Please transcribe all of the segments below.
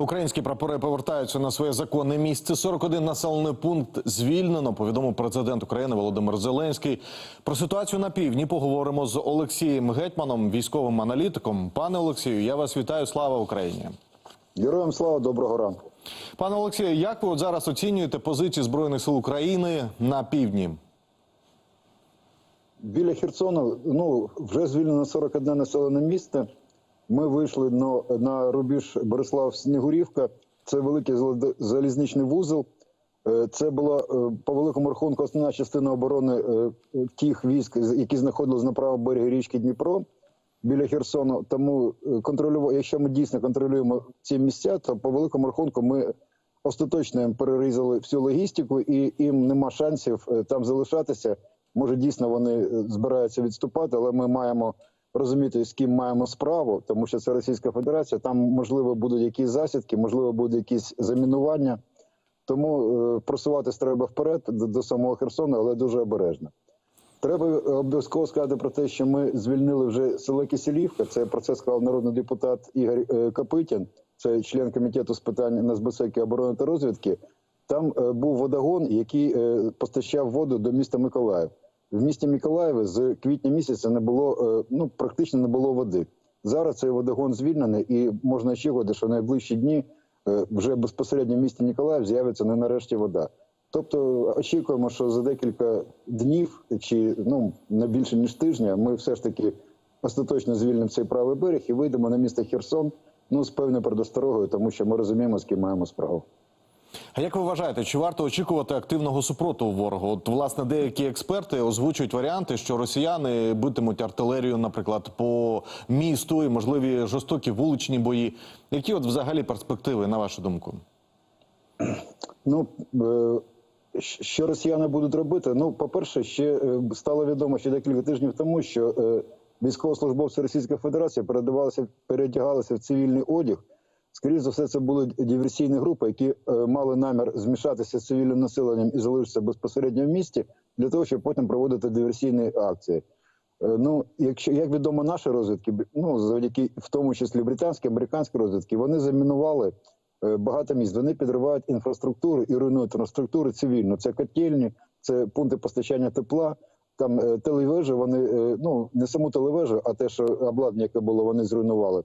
Українські прапори повертаються на своє законне місце. 41 населений пункт звільнено. Повідомив президент України Володимир Зеленський. Про ситуацію на півдні поговоримо з Олексієм Гетьманом, військовим аналітиком. Пане Олексію, я вас вітаю. Слава Україні. Героям слава, доброго ранку. Пане Олексію, як ви от зараз оцінюєте позиції збройних сил України на півдні? Біля Херсона ну вже звільнено 41 населене місце. Ми вийшли на, на рубіж Борислав Снігурівка. Це великий залізничний вузол. Е, Це була е, по великому рахунку основна частина оборони е, тих військ, які знаходились на правому берегі річки Дніпро біля Херсону. Тому контролювати, якщо ми дійсно контролюємо ці місця, то по великому рахунку ми остаточно їм перерізали всю логістику, і їм нема шансів там залишатися. Може, дійсно вони збираються відступати, але ми маємо розуміти, з ким маємо справу, тому що це Російська Федерація. Там можливо будуть якісь засідки, можливо, будуть якісь замінування. Тому е, просуватись треба вперед до, самого Херсону, але дуже обережно. Треба е, обов'язково сказати про те, що ми звільнили вже село Киселівка. Це про це сказав народний депутат Ігор е, Копитін, це член комітету з питань нацбезпеки, оборони та розвідки. Там був водогон, який постачав воду до міста Миколаїв. В місті Миколаєві з квітня місяця не було е, ну практично не було води. Зараз цей водогон звільнений, і можна очікувати, що в найближчі дні е, вже безпосередньо в місті Ніколаїв з'явиться не нарешті вода. Тобто очікуємо, що за декілька днів чи ну не більше ніж тижня, ми все ж таки остаточно звільнимо цей правий берег і вийдемо на місто Херсон. Ну з певною предосторогою, тому що ми розуміємо, з ким маємо справу. А як ви вважаєте, чи варто очікувати активного супротиву ворогу? От власне деякі експерти озвучують варіанти, що росіяни битимуть артилерію, наприклад, по місту і можливі жорстокі вуличні бої. Які от взагалі перспективи, на вашу думку? Ну е, що росіяни будуть робити? Ну, по-перше, ще е, стало відомо ще декілька тижнів тому, що е, військовослужбовці Російської Федерації передавалися, передягалися в цивільний одяг. Скоріше за все, це були диверсійні групи, які е, мали намір змішатися з цивільним населенням і залишитися безпосередньо в місті для того, щоб потім проводити диверсійні акції. Е, Ну, якщо як відомо наші розвідки, ну завдяки в тому числі британські, американські розвідки, вони замінували е, багато місць. Вони підривають інфраструктуру і руйнують інфраструктуру цивільну. Це котельні, це пункти постачання тепла. Там телевежі, вони ну не саму телевежу, а те, що обладнання, яке було, вони зруйнували.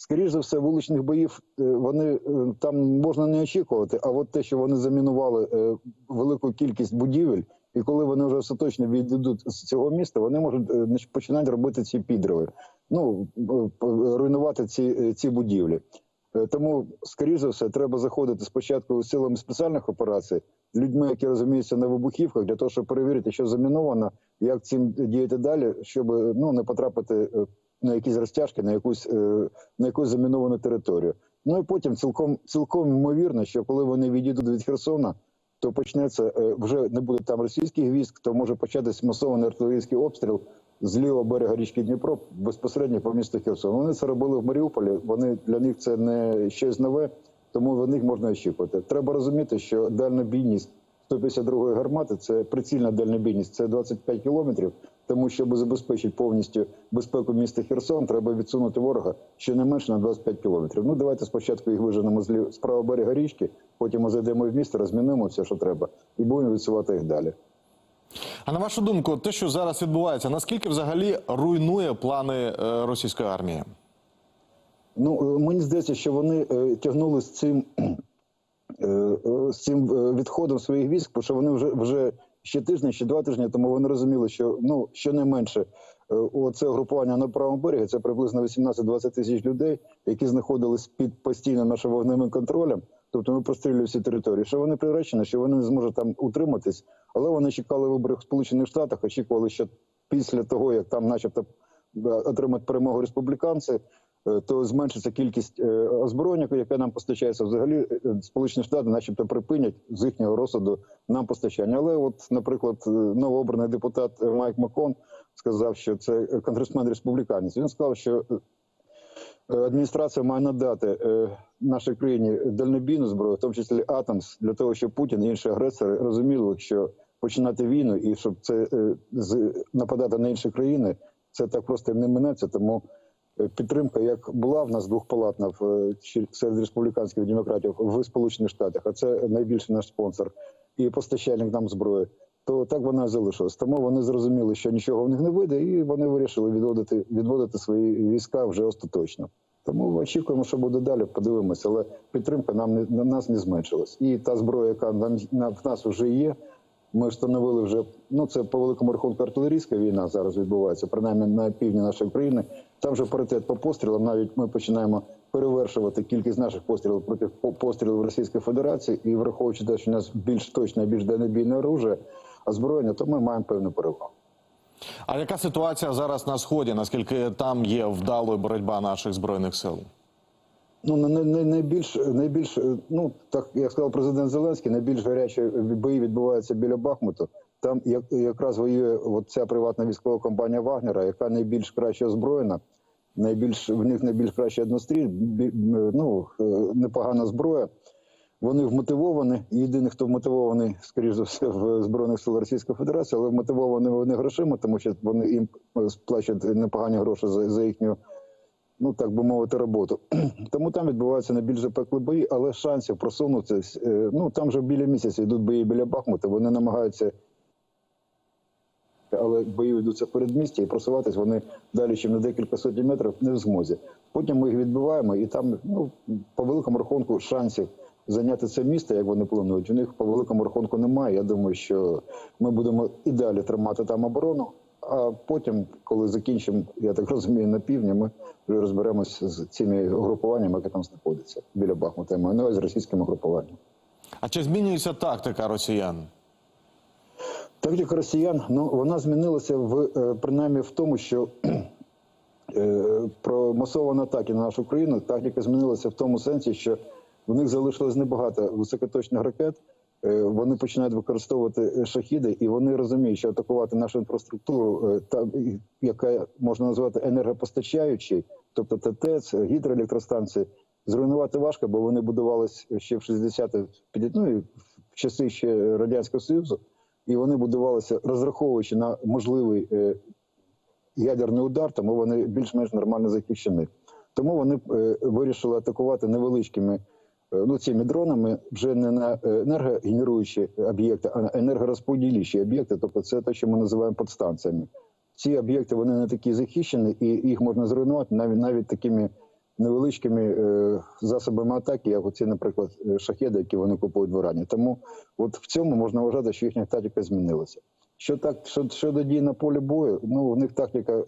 Скоріше за все, вуличних боїв е, вони е, там можна не очікувати. А от те, що вони замінували е, велику кількість будівель, і коли вони вже остаточно відійдуть з цього міста, вони можуть починати робити ці підриви. Ну руйнувати ці, ці будівлі. Тому, скоріше за все, треба заходити спочатку силами спеціальних операцій, людьми, які розуміються на вибухівках, для того, щоб перевірити, що заміновано, як цим діяти далі, щоб ну не потрапити на якісь розтяжки, на якусь е, на якусь заміновану територію. Ну і потім цілком цілком ймовірно, що коли вони відійдуть від Херсона, то почнеться е, вже не буде там російських військ, то може початись масований артилерійський обстріл з лівого берега річки Дніпро безпосередньо по місту Херсон. Вони це робили в Маріуполі. Вони для них це не щось нове, тому від них можна очікувати. Треба розуміти, що дальнобійність 152-ї гармати це прицільна дальнобійність, це 25 кілометрів. Тому щоб забезпечити повністю безпеку міста Херсон, треба відсунути ворога щонайменше на 25 кілометрів. Ну давайте спочатку їх виженемо з правого берега річки, потім ми зайдемо в місто, розмінуємо все, що треба, і будемо відсувати їх далі. А на вашу думку, те, що зараз відбувається, наскільки взагалі руйнує плани е, російської армії? Ну е, мені здається, що вони е, тягнули з цим з цим відходом своїх військ, бо що вони вже вже ще тиждень, ще два тижні тому вони розуміли, що ну щонайменше е, оце групування на правому берегі це приблизно 18-20 тисяч людей, які знаходились під постійно нашим вогневим контролем. Тобто ми прострілюємо всі території. Що вони приречені, що вони не зможуть там утриматись, але вони чекали виборів в Сполучених Штатах, очікували, що після того, як там, начебто, е, отримать перемогу республіканці, то зменшиться кількість е, озброєння, яке нам постачається. Взагалі, е, Сполучені Штати, начебто, припинять з їхнього розсуду нам постачання. Але, от, наприклад, е, новообраний депутат е, Майк Макон сказав, що це е, конгресмен республіканець. Він сказав, що е, адміністрація має надати е, нашій країні дальнобійну зброю, в тому числі Атомс, для того, щоб Путін і інші агресори розуміли, що починати війну і щоб це е, нападати на інші країни, це так просто не минеться. Тому е, підтримка, як була в нас двохпалатна в, е, серед республіканських демократів в Сполучених Штатах, а це найбільший наш спонсор і постачальник нам зброї, то так вона залишилась. Тому вони зрозуміли, що нічого в них не вийде, і вони вирішили відводити, відводити свої війська вже остаточно. Тому очікуємо, що буде далі. Подивимося, але підтримка нам не на нас не зменшилась. І та зброя, яка нам на в нас вже є. Ми встановили вже ну це по великому рахунку артилерійська війна зараз відбувається, принаймні на півдні нашої країни. Там же паритет по пострілам. Навіть ми починаємо перевершувати кількість наших пострілів проти пострілів Російської Федерації, і враховуючи те, що у нас більш точне, більш дальнобійне оружие, озброєння, то ми маємо певну перевагу. А яка ситуація зараз на сході? Наскільки там є вдалою боротьба наших збройних сил? Ну на- на- найбільш найбільш ну так як сказав президент Зеленський, найбільш гарячі бої відбуваються біля Бахмуту. Там як якраз воює от ця приватна військова компанія Вагнера, яка найбільш краще озброєна, найбільш в них найбільш кращий однострій, бі- ну е, непогана зброя. Вони вмотивовані. Єдиний, хто вмотивований, скоріш за все, в збройних сил Російської Федерації, але вмотивовані вони грошима, тому що вони їм е, сплачують непогані гроші за, за їхню ну так би мовити, роботу. Тому там відбуваються найбільш запекли бої, але шансів просунутися. е, Ну там вже біля місяця йдуть бої біля Бахмута. Вони намагаються, але бої ведуться в передмісті, і просуватись вони далі, ніж на декілька сотень метрів, не в змозі. Потім ми їх відбиваємо, і там, ну по великому рахунку, шансів. Зайняти це місто, як вони планують, у них по великому рахунку немає. Я думаю, що ми будемо і далі тримати там оборону. А потім, коли закінчимо, я так розумію, на півдні, ми вже розберемося з цими угрупуваннями, які там знаходяться біля Бахмута. Я маю на увазі російським угрупуванням. А чи змінюється тактика росіян? Тактика росіян, ну вона змінилася в е, принаймні в тому, що е, про масовані атаки на нашу країну тактика змінилася в тому сенсі, що в них залишилось небагато високоточних ракет. Е, Вони починають використовувати шахіди, і вони розуміють, що атакувати нашу інфраструктуру, та яка можна назвати енергопостачаючою, тобто ТТЕЦ, гідроелектростанції, зруйнувати важко, бо вони будувались ще в 60-х, ну, в часи ще радянського союзу, і вони будувалися розраховуючи на можливий е, ядерний удар, тому вони більш-менш нормально захищені. Тому вони е, вирішили атакувати невеличкими е, ну, цими дронами вже не на енергогенеруючі об'єкти, а на енергорозподіліші об'єкти. Тобто це те, що ми називаємо подстанціями. Ці об'єкти вони не такі захищені, і їх можна зруйнувати навіть навіть такими невеличкими е, засобами атаки, як оці, наприклад, е, шахеди, які вони купують в Ірані. Тому от в цьому можна вважати, що їхня тактика змінилася. Що так, що щодо дій на полі бою, ну у них тактика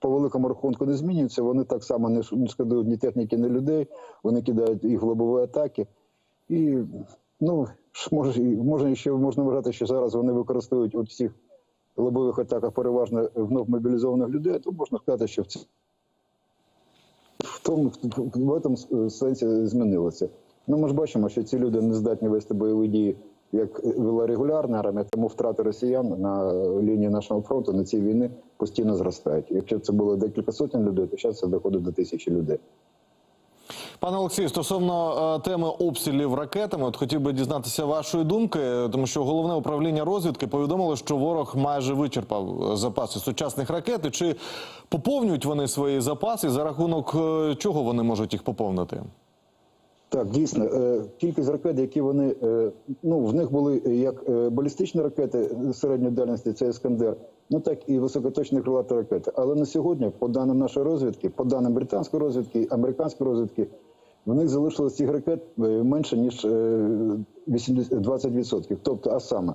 по великому рахунку не змінюється. Вони так само не шкодують ні техніки, ні людей. Вони кидають їх в лобові атаки. І ну може, і- може ще можна вважати, що зараз вони використовують у всіх лобових атаках переважно вновь мобілізованих людей. То можна сказати, що в в тому в этом сенсі змінилося. Ну ми ж бачимо, що ці люди не здатні вести бойові дії, як вела регулярна армія, тому втрати росіян на лінії нашого фронту на цій війні постійно зростають. Якщо це було декілька сотень людей, то зараз це доходить до тисячі людей. Пане Олексію, стосовно е, теми обстрілів ракетами, от хотів би дізнатися вашої думки, тому що головне управління розвідки повідомило, що ворог майже вичерпав е, запаси сучасних ракет. Чи поповнюють вони свої запаси? За рахунок е, чого вони можуть їх поповнити? Так, дійсно, кількість ракет, які вони ну в них були як балістичні ракети середньої дальності, це Іскандер, ну так і високоточні крилаті ракети. Але на сьогодні, по даним нашої розвідки, по даним британської розвідки, американської розвідки, в них залишилось цих ракет е, менше ніж е, 80, 20%. Тобто, а саме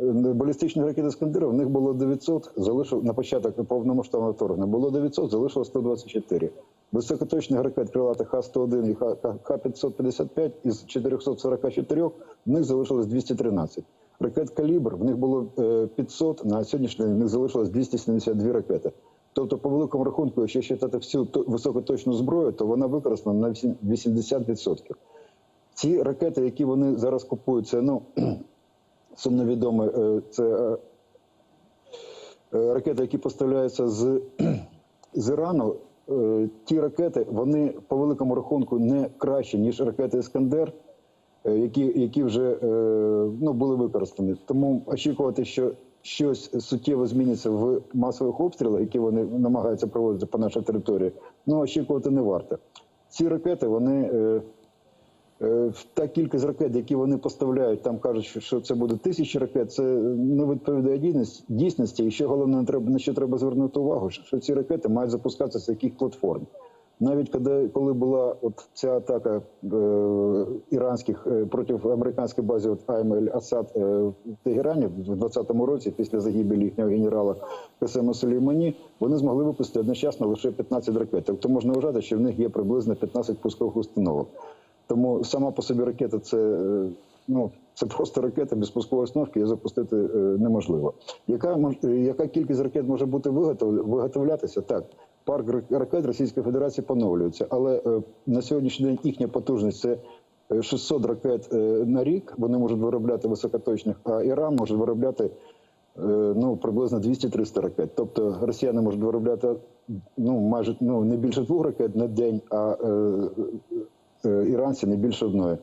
е, балістичні ракети Іскандера в них було 900, залишив на початок повномасштабного вторгнення було 900, залишилось 124. Високоточних ракет крилатих Х-101 і Х- Х-555 із 444 в них залишилось 213. Ракет «Калібр» в них було е, 500, на сьогоднішній день в них залишилось 272 ракети. Тобто, по великому рахунку, якщо вважати всю високоточну зброю, то вона використана на 80%. Ці ракети, які вони зараз купують, це ну сумно відомо, е, це е, е, ракети, які поставляються з, з Ірану. Ті ракети, вони по великому рахунку не кращі, ніж ракети Іскандер, які, які вже ну, були використані. Тому очікувати, що щось суттєво зміниться в масових обстрілах, які вони намагаються проводити по нашій території, ну очікувати не варто. Ці ракети вони. Е, Е, Та кількість ракет, які вони поставляють, там кажуть, що- це буде тисячі ракет, це не відповідає дійсності-. І ще головне, на що треба звернути увагу, що ці ракети мають запускатися з яких платформ. Навіть коли, коли була от ця атака е, іранських е, проти американської бази Аймель Асад е, в Тегерані в 2020 році, після загибелі їхнього генерала Касема Сулеймані, вони змогли випустити одночасно лише 15 ракет. Тобто можна вважати, що в них є приблизно 15 пускових установок. Тому сама по собі ракета це е, ну це просто ракета без пускової установки, її запустити е, неможливо. Яка яка кількість ракет може бути виготовлятися? Так, парк рак- ракет Російської Федерації поновлюється, але е, на сьогоднішній день їхня потужність це е, 600 ракет е, на рік. Вони можуть виробляти високоточних, а Іран може виробляти е, ну приблизно 200-300 ракет. Тобто росіяни можуть виробляти ну майже ну не більше двох ракет на день, а е, е, іранці не більше одної.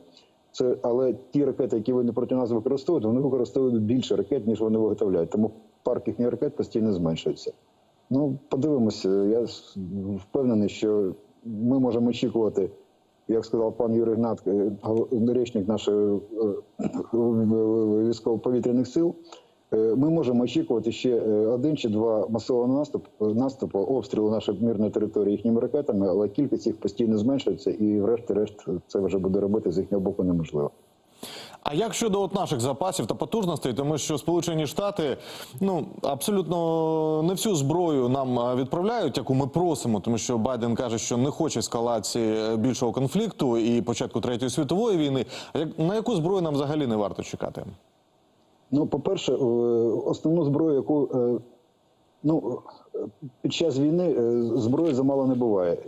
Це але ті ракети, які вони проти нас використовують, вони використовують більше ракет, ніж вони виготовляють. Тому парк їхніх ракет постійно зменшується. Ну, подивимося. Я впевнений, що ми можемо очікувати, як сказав пан Юрій Гнат, е, речник нашої е, військово-повітряних сил. е, Ми можемо очікувати ще е, один чи два масового наступу, наступу обстрілу нашої мирної території їхніми ракетами, але кількість їх постійно зменшується, і врешті-решт це вже буде робити з їхнього боку неможливо. А як щодо от наших запасів та потужностей, тому що Сполучені Штати ну абсолютно не всю зброю нам відправляють, яку ми просимо, тому що Байден каже, що не хоче ескалації е, більшого конфлікту і початку третьої світової війни. На яку зброю нам взагалі не варто чекати? Ну, по-перше, е, основну зброю, яку е, ну, під час війни зброї замало не буває.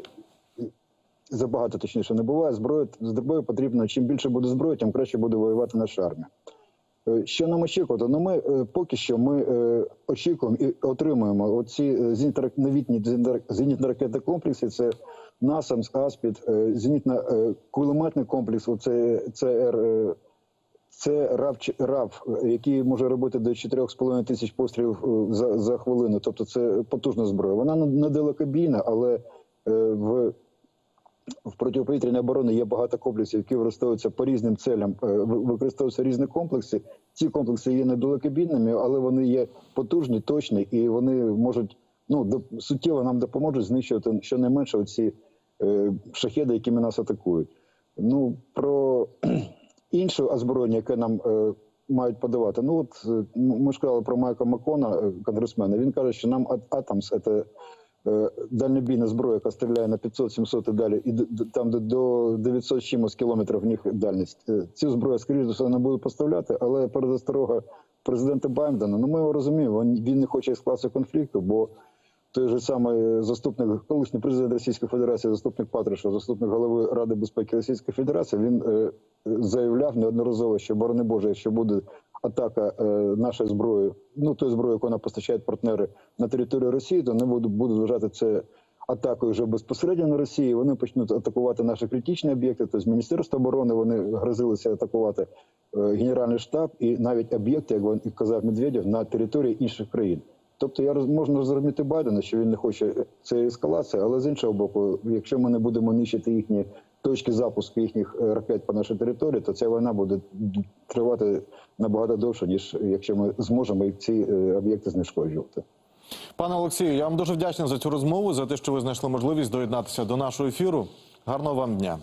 Забагато точніше не буває. Зброю зброю потрібно. Чим більше буде зброї, тим краще буде воювати наша армія. Е, Що нам очікувати? Ну, ми е, поки що ми е, очікуємо і отримуємо оці е, зенітно- новітні зенітно- зенітно-ракетні комплекси. Це НАСАМС, АСПІД, е, зенітно-кулеметний комплекс. Оце ЦР. е, це РАВ, РАВ, який може робити до 4,5 тисяч пострілів за, за хвилину. Тобто це потужна зброя. Вона не- далекобійна, але в, в протиповітряній обороні є багато комплексів, які використовуються по різним целям. Е, ви- Використовуються різні комплекси. Ці комплекси є недалекобійними, але вони є потужні, точні, і вони можуть ну суттєво нам допоможуть знищувати щонайменше оці е, шахеди, якими нас атакують. Ну про інше озброєння, яке нам е, мають подавати. Ну от е, ми ж казали про Майка Макона, е, конгресмена. Він каже, що нам Ат- Атомс це дальнобійна зброя, яка стріляє на 500-700 і далі, і там до- до 900 з чимось кілометрів в них дальність. Е, Цю зброю, скоріш за все, не будуть поставляти, але передосторога президента Байдена, ну ми його розуміємо, він, не хоче ескалації конфлікту, бо той же самий заступник, колишній президент Російської Федерації, заступник Патрушев, заступник голови Ради безпеки Російської Федерації, він е, заявляв неодноразово, що борони Боже, якщо буде атака е, нашою зброєю, ну тою зброєю, яку нам постачають партнери на територію Росії, то вони будуть, будуть вважати це атакою вже безпосередньо на Росії. Вони почнуть атакувати наші критичні об'єкти. Тобто Міністерство оборони вони грозилися атакувати е, Генеральний штаб і навіть об'єкти, як казав Медведєв, на території інших країн. Тобто я можна зрозуміти Байдена, що він не хоче цієї ескалації, але з іншого боку, якщо ми не будемо нищити їхні точки запуску їхніх е, ракет по нашій території, то ця війна буде тривати набагато довше, ніж якщо ми зможемо ці е, об'єкти знешкоджувати. Пане Олексію, я вам дуже вдячний за цю розмову, за те, що ви знайшли можливість доєднатися до нашого ефіру. Гарного вам дня.